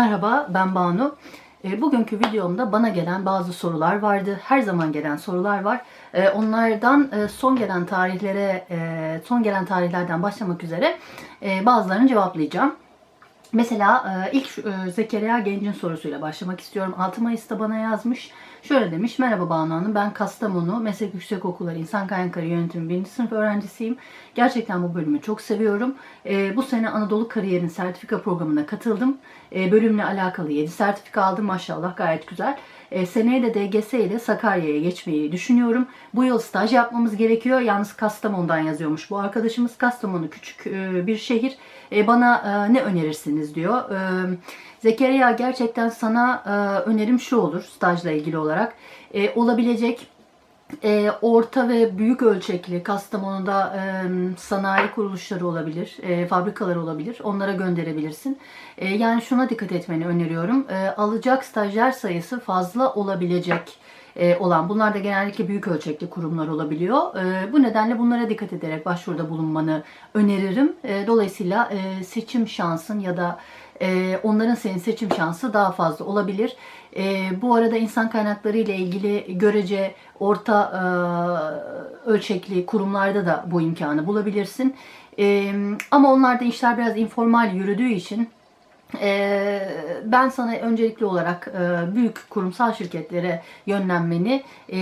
Merhaba, ben Banu. E, Bugünkü videomda bana gelen bazı sorular vardı. Her zaman gelen sorular var. E, Onlardan e, son gelen tarihlere, e, son gelen tarihlerden başlamak üzere e, bazılarını cevaplayacağım. Mesela ilk Zekeriya Genç'in sorusuyla başlamak istiyorum. 6 Mayıs'ta bana yazmış. Şöyle demiş. Merhaba Banu Hanım. Ben Kastamonu Meslek Yüksekokulları İnsan Kaynakları Yönetimi 1. sınıf öğrencisiyim. Gerçekten bu bölümü çok seviyorum. E, bu sene Anadolu Kariyerin sertifika programına katıldım. E, bölümle alakalı 7 sertifika aldım. Maşallah gayet güzel. E, seneye de DGS ile Sakarya'ya geçmeyi düşünüyorum. Bu yıl staj yapmamız gerekiyor. Yalnız Kastamonu'dan yazıyormuş bu arkadaşımız. Kastamonu küçük e, bir şehir. E, bana e, ne önerirsiniz diyor. E, Zekeriya gerçekten sana e, önerim şu olur stajla ilgili olarak. E, olabilecek e, orta ve büyük ölçekli Kastamonu'da e, sanayi kuruluşları olabilir, e, fabrikalar olabilir. Onlara gönderebilirsin. E, yani şuna dikkat etmeni öneriyorum. E, alacak stajyer sayısı fazla olabilecek olan. Bunlar da genellikle büyük ölçekli kurumlar olabiliyor. E, bu nedenle bunlara dikkat ederek başvuruda bulunmanı öneririm. E, dolayısıyla e, seçim şansın ya da e, onların senin seçim şansı daha fazla olabilir. E, bu arada insan kaynakları ile ilgili görece orta e, ölçekli kurumlarda da bu imkanı bulabilirsin. E, ama onlarda işler biraz informal yürüdüğü için ben sana öncelikli olarak e, büyük kurumsal şirketlere yönlenmeni e,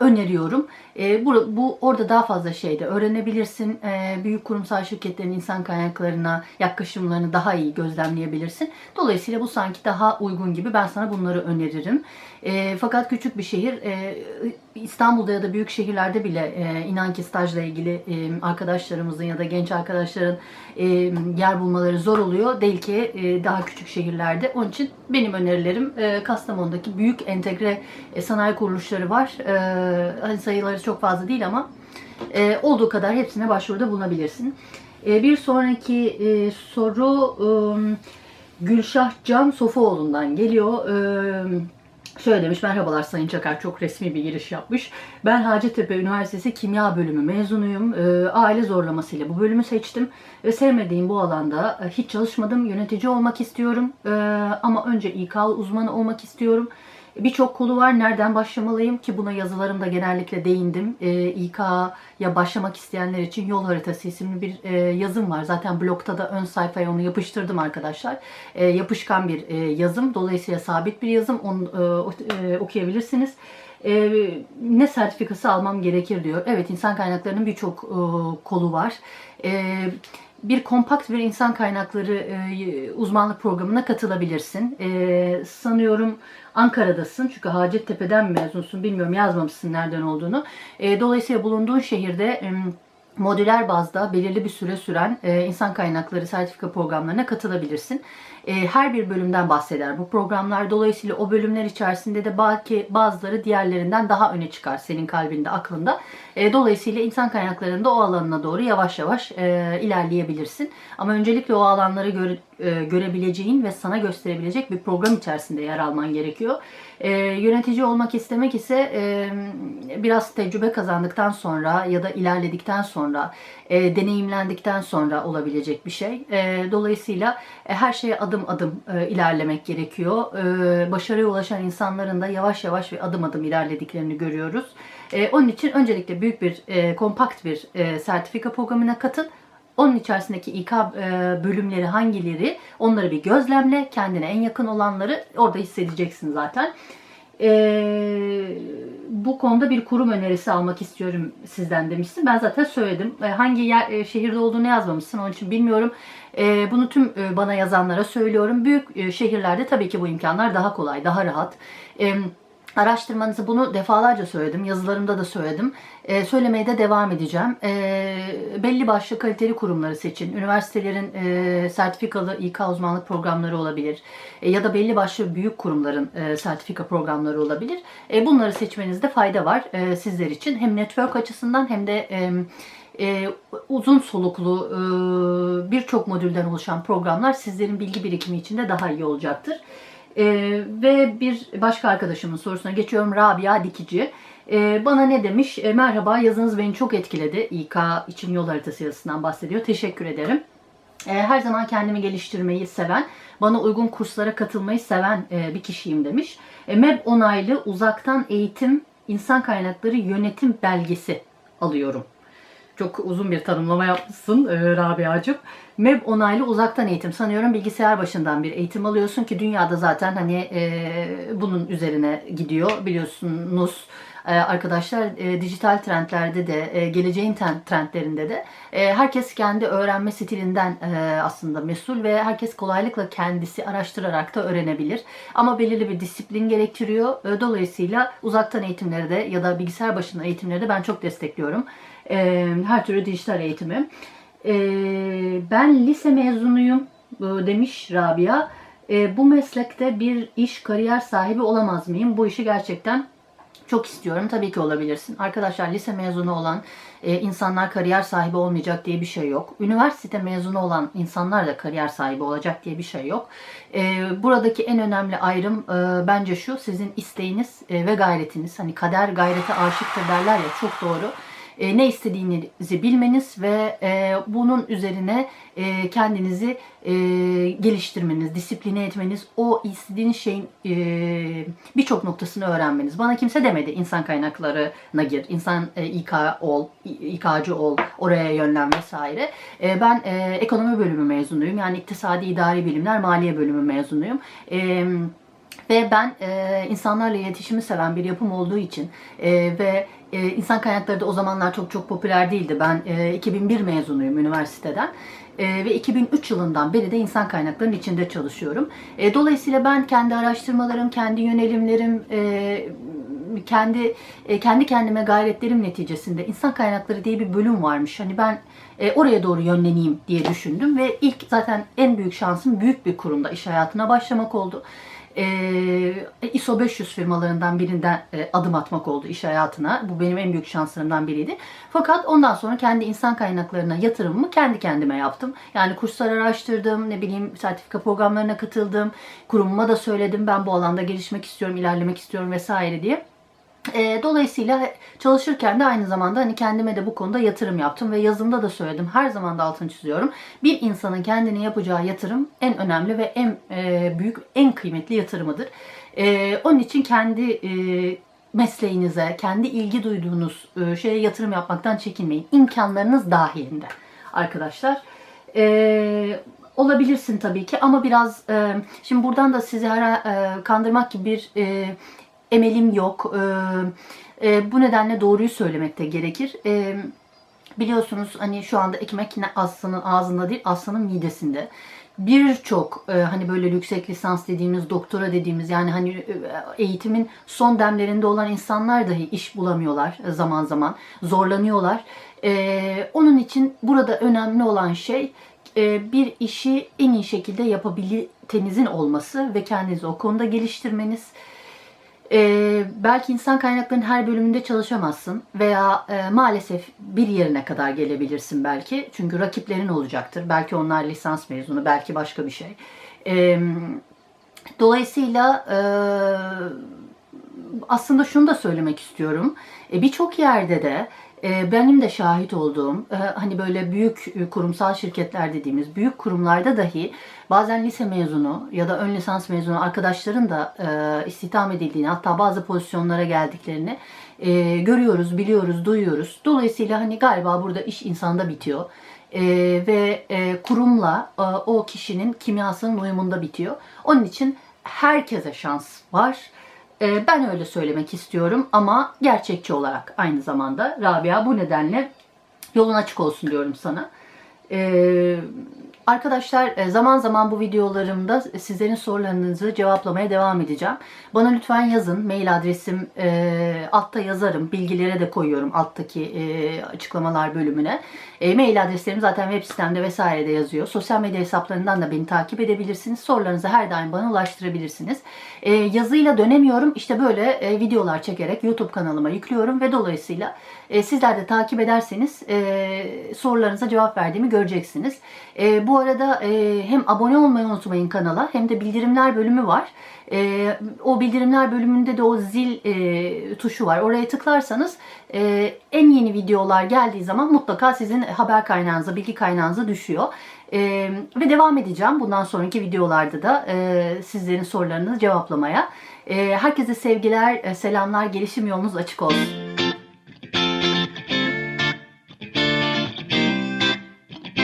öneriyorum. E, bu, bu orada daha fazla şey de öğrenebilirsin. Büyük kurumsal şirketlerin insan kaynaklarına yaklaşımlarını daha iyi gözlemleyebilirsin. Dolayısıyla bu sanki daha uygun gibi. Ben sana bunları öneririm. Fakat küçük bir şehir İstanbul'da ya da büyük şehirlerde bile e, inan ki stajla ilgili e, arkadaşlarımızın ya da genç arkadaşların e, yer bulmaları zor oluyor. Değil ki e, daha küçük şehirlerde. Onun için benim önerilerim e, Kastamonu'daki büyük entegre e, sanayi kuruluşları var. E, hani sayıları çok fazla değil ama e, olduğu kadar hepsine başvuruda bulunabilirsin. E, bir sonraki e, soru e, Gülşah Can Sofuoğlu'ndan geliyor. E, Şöyle demiş, merhabalar Sayın Çakar, çok resmi bir giriş yapmış. Ben Hacettepe Üniversitesi Kimya Bölümü mezunuyum. Ee, aile zorlamasıyla bu bölümü seçtim. Sevmediğim bu alanda e, hiç çalışmadım. Yönetici olmak istiyorum. Ee, ama önce İK uzmanı olmak istiyorum. Birçok kolu var. Nereden başlamalıyım ki buna yazılarımda genellikle değindim. Ee, İK'ya başlamak isteyenler için yol haritası isimli bir e, yazım var. Zaten blogda da ön sayfaya onu yapıştırdım arkadaşlar. E, yapışkan bir e, yazım. Dolayısıyla sabit bir yazım. Onu e, e, okuyabilirsiniz. E, ne sertifikası almam gerekir diyor. Evet insan kaynaklarının birçok e, kolu var. E, bir kompakt bir insan kaynakları e, uzmanlık programına katılabilirsin. E, sanıyorum Ankara'dasın çünkü Hacettepe'den mezunsun bilmiyorum yazmamışsın nereden olduğunu. E, dolayısıyla bulunduğun şehirde em, modüler bazda belirli bir süre süren e, insan kaynakları sertifika programlarına katılabilirsin. E, her bir bölümden bahseder bu programlar. Dolayısıyla o bölümler içerisinde de belki bazıları diğerlerinden daha öne çıkar senin kalbinde, aklında. E, dolayısıyla insan kaynaklarında o alanına doğru yavaş yavaş e, ilerleyebilirsin. Ama öncelikle o alanları göre- e, görebileceğin ve sana gösterebilecek bir program içerisinde yer alman gerekiyor. E, yönetici olmak istemek ise e, biraz tecrübe kazandıktan sonra ya da ilerledikten sonra, e, deneyimlendikten sonra olabilecek bir şey. E, dolayısıyla e, her şeye adım adım e, ilerlemek gerekiyor. E, başarıya ulaşan insanların da yavaş yavaş ve adım adım ilerlediklerini görüyoruz. E, onun için öncelikle büyük bir, e, kompakt bir e, sertifika programına katıl. Onun içerisindeki İK e, bölümleri hangileri onları bir gözlemle. Kendine en yakın olanları orada hissedeceksin zaten. E, bu konuda bir kurum önerisi almak istiyorum sizden demişsin. Ben zaten söyledim. E, hangi yer, e, şehirde olduğunu yazmamışsın. Onun için bilmiyorum. E, bunu tüm e, bana yazanlara söylüyorum. Büyük e, şehirlerde tabii ki bu imkanlar daha kolay, daha rahat. E, araştırmanızı bunu defalarca söyledim. Yazılarımda da söyledim. E, söylemeye de devam edeceğim. E, belli başlı kaliteli kurumları seçin. Üniversitelerin e, sertifikalı İK uzmanlık programları olabilir. E, ya da belli başlı büyük kurumların e, sertifika programları olabilir. E, bunları seçmenizde fayda var e, sizler için. Hem network açısından hem de e, e, uzun soluklu e, birçok modülden oluşan programlar sizlerin bilgi birikimi için de daha iyi olacaktır. E, ve bir başka arkadaşımın sorusuna geçiyorum. Rabia Dikici. E, bana ne demiş? E, merhaba yazınız beni çok etkiledi. İK için yol haritası yazısından bahsediyor. Teşekkür ederim. E, her zaman kendimi geliştirmeyi seven, bana uygun kurslara katılmayı seven e, bir kişiyim demiş. E, MEB onaylı uzaktan eğitim insan kaynakları yönetim belgesi alıyorum. Çok uzun bir tanımlama yapmışsın e, Rabia'cığım. MEB onaylı uzaktan eğitim. Sanıyorum bilgisayar başından bir eğitim alıyorsun ki dünyada zaten hani e, bunun üzerine gidiyor biliyorsunuz. E, arkadaşlar e, dijital trendlerde de e, geleceğin trendlerinde de e, herkes kendi öğrenme stilinden aslında mesul ve herkes kolaylıkla kendisi araştırarak da öğrenebilir. Ama belirli bir disiplin gerektiriyor. Dolayısıyla uzaktan eğitimleri de ya da bilgisayar başında eğitimleri de ben çok destekliyorum. Her türlü dijital eğitimi. Ben lise mezunuyum demiş Rabia. Bu meslekte bir iş kariyer sahibi olamaz mıyım? Bu işi gerçekten çok istiyorum. Tabii ki olabilirsin. Arkadaşlar lise mezunu olan e, insanlar kariyer sahibi olmayacak diye bir şey yok. Üniversite mezunu olan insanlar da kariyer sahibi olacak diye bir şey yok. E, buradaki en önemli ayrım e, bence şu. Sizin isteğiniz e, ve gayretiniz. Hani kader gayrete aşıktır derler ya çok doğru. E, ne istediğinizi bilmeniz ve e, bunun üzerine e, kendinizi e, geliştirmeniz, disipline etmeniz, o istediğiniz şeyin e, birçok noktasını öğrenmeniz. Bana kimse demedi insan kaynaklarına gir, insan e, İK ol, İK'cı ol, oraya yönlen vesaire. E, ben e, ekonomi bölümü mezunuyum. Yani iktisadi idari bilimler, maliye bölümü mezunuyum. E, ve ben e, insanlarla iletişimi seven bir yapım olduğu için e, ve e, insan kaynakları da o zamanlar çok çok popüler değildi. Ben e, 2001 mezunuyum üniversiteden. E, ve 2003 yılından beri de insan kaynaklarının içinde çalışıyorum. E, dolayısıyla ben kendi araştırmalarım, kendi yönelimlerim, e, kendi e, kendi kendime gayretlerim neticesinde insan kaynakları diye bir bölüm varmış. Hani ben e, oraya doğru yönleneyim diye düşündüm ve ilk zaten en büyük şansım büyük bir kurumda iş hayatına başlamak oldu. E, ISO 500 firmalarından birinden e, adım atmak oldu iş hayatına. Bu benim en büyük şanslarımdan biriydi. Fakat ondan sonra kendi insan kaynaklarına yatırımımı kendi kendime yaptım. Yani kurslar araştırdım, ne bileyim sertifika programlarına katıldım. Kurumuma da söyledim ben bu alanda gelişmek istiyorum, ilerlemek istiyorum vesaire diye. E, dolayısıyla çalışırken de aynı zamanda hani kendime de bu konuda yatırım yaptım ve yazımda da söyledim. Her zaman da altını çiziyorum. Bir insanın kendine yapacağı yatırım en önemli ve en e, büyük, en kıymetli yatırımıdır. E, onun için kendi e, mesleğinize, kendi ilgi duyduğunuz e, şeye yatırım yapmaktan çekinmeyin. İmkanlarınız dahilinde arkadaşlar. E, olabilirsin tabii ki ama biraz e, şimdi buradan da sizi ara, e, kandırmak gibi bir e, emelim yok. E, e, bu nedenle doğruyu söylemek de gerekir. E, biliyorsunuz hani şu anda ekmek aslanın ağzında değil aslanın midesinde. Birçok e, hani böyle yüksek lisans dediğimiz, doktora dediğimiz yani hani e, eğitimin son demlerinde olan insanlar dahi iş bulamıyorlar e, zaman zaman. Zorlanıyorlar. E, onun için burada önemli olan şey e, bir işi en iyi şekilde yapabilitenizin olması ve kendinizi o konuda geliştirmeniz. Ee, belki insan kaynaklarının her bölümünde çalışamazsın veya e, maalesef bir yerine kadar gelebilirsin belki. Çünkü rakiplerin olacaktır. Belki onlar lisans mezunu, belki başka bir şey. Ee, dolayısıyla e, aslında şunu da söylemek istiyorum. E, Birçok yerde de benim de şahit olduğum e, hani böyle büyük e, kurumsal şirketler dediğimiz büyük kurumlarda dahi bazen lise mezunu ya da ön lisans mezunu arkadaşların da e, istihdam edildiğini hatta bazı pozisyonlara geldiklerini görüyoruz, biliyoruz, duyuyoruz. Dolayısıyla hani galiba burada iş insanda bitiyor. Ve kurumla o kişinin kimyasının uyumunda bitiyor. Onun için herkese şans var. Ee, ben öyle söylemek istiyorum ama gerçekçi olarak aynı zamanda Rabia bu nedenle yolun açık olsun diyorum sana. Ee, arkadaşlar e, zaman zaman bu videolarımda sizlerin sorularınızı cevaplamaya devam edeceğim. Bana lütfen yazın. Mail adresim e, altta yazarım. Bilgilere de koyuyorum alttaki e, açıklamalar bölümüne. E, mail adreslerim zaten web sitemde vesairede yazıyor. Sosyal medya hesaplarından da beni takip edebilirsiniz. Sorularınızı her daim bana ulaştırabilirsiniz. E, yazıyla dönemiyorum. İşte böyle e, videolar çekerek YouTube kanalıma yüklüyorum ve dolayısıyla e, sizler de takip ederseniz e, sorularınıza cevap verdiğimi göreceksiniz. E, bu arada e, hem abone olmayı unutmayın kanala hem de bildirimler bölümü var. E, o bildirimler bölümünde de o zil e, tuşu var. Oraya tıklarsanız e, en yeni videolar geldiği zaman mutlaka sizin haber kaynağınıza, bilgi kaynağınıza düşüyor. E, ve devam edeceğim bundan sonraki videolarda da e, sizlerin sorularınızı cevaplamaya. E, herkese sevgiler, e, selamlar, gelişim yolunuz açık olsun.